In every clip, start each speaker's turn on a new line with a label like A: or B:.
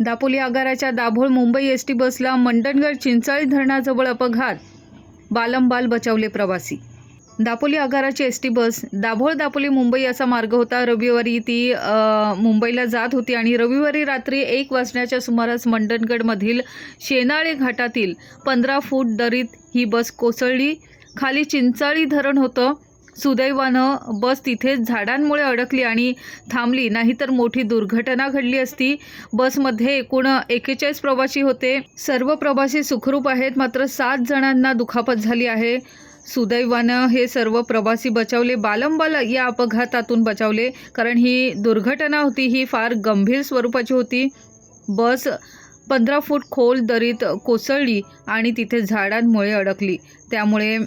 A: दापोली आगाराच्या Dabhol Mumbai S T बसला मंडणगड चिंचाळी धरणाजवळ अपघात. बालंबाल बचावले प्रवासी. Dapoli आगाराची S T bus Dabhol Dapoli Mumbai असा मार्ग होता. रविवारी ती मुंबईला जात होती आणि रविवारी रात्री एक वाजण्याच्या सुमारास मंडणगडमधील शेनाळे घाटातील पंधरा फूट दरीत ही बस कोसळली. खाली चिंचाळी धरण होतं. सुदैवानं बस तिथेच झाडांमुळे अडकली आणि थांबली. नाहीतर मोठी दुर्घटना घडली असती. बसमध्ये एकूण एकेचाळीस प्रवासी होते. सर्व प्रवासी सुखरूप आहेत. मात्र सात जणांना दुखापत झाली आहे. सुदैवानं हे सर्व प्रवासी बचावले. बालंबाल या अपघातातून बचावले. कारण ही दुर्घटना होती. ही फार गंभीर स्वरूपाची होती. बस पंधरा फूट खोल दरीत कोसळली आणि तिथे झाडांमुळे अडकली. त्यामुळे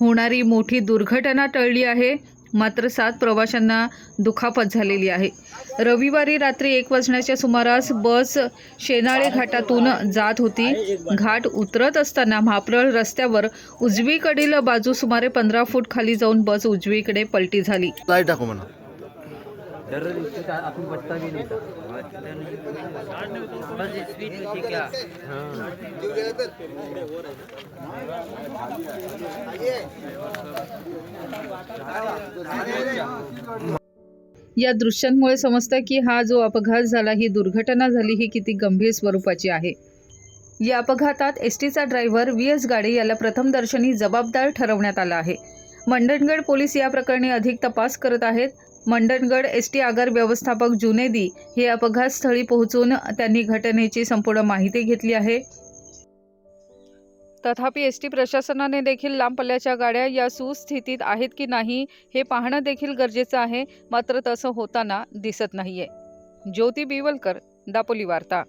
A: होणारी मोठी दुर्घटना टळली आहे. मात्र सात प्रवाशांना दुखापत झालेली आहे. रविवारी रात्री एक वाजण्याच्या सुमारास बस शेनाळे घाटातून जात होती. घाट उतरत असताना म्हाप्रळ रस्त्यावर उजवीकडील बाजू सुमारे पंधरा फूट खाली जाऊन बस उजवीकडे पलटी झाली.
B: लाइट टाकू म्हणा.
C: दररोज आपण बचता भी नहीं था बस स्पीड होती क्या
A: या दृश्यांमुळे समजतं की हा जो अपघात झाला ही दुर्घटना झाली ही किती गंभीर स्वरूपाची आहे. या अपघातात एस टीचा ड्रायव्हर व्ही एस गाडे याला प्रथमदर्शनी जबाबदार ठरवण्यात आला आहे. मंडणगड पोलीस या प्रकरणी अधिक तपास करत आहेत. मंडणगड एस टी आगार व्यवस्थापक जुनेदी हे अपघातस्थळी पोहोचून त्यांनी घटनेची संपूर्ण माहिती घेतली आहे. तथापि एस टी प्रशासनाने देखील लांब पल्ल्याच्या गाड्या या सुस्थितीत आहेत की नाही हे पाहणं देखील गरजेचं आहे मात्र तसं होताना दिसत नाहीये. ज्योती बिवलकर दापोली वार्ता.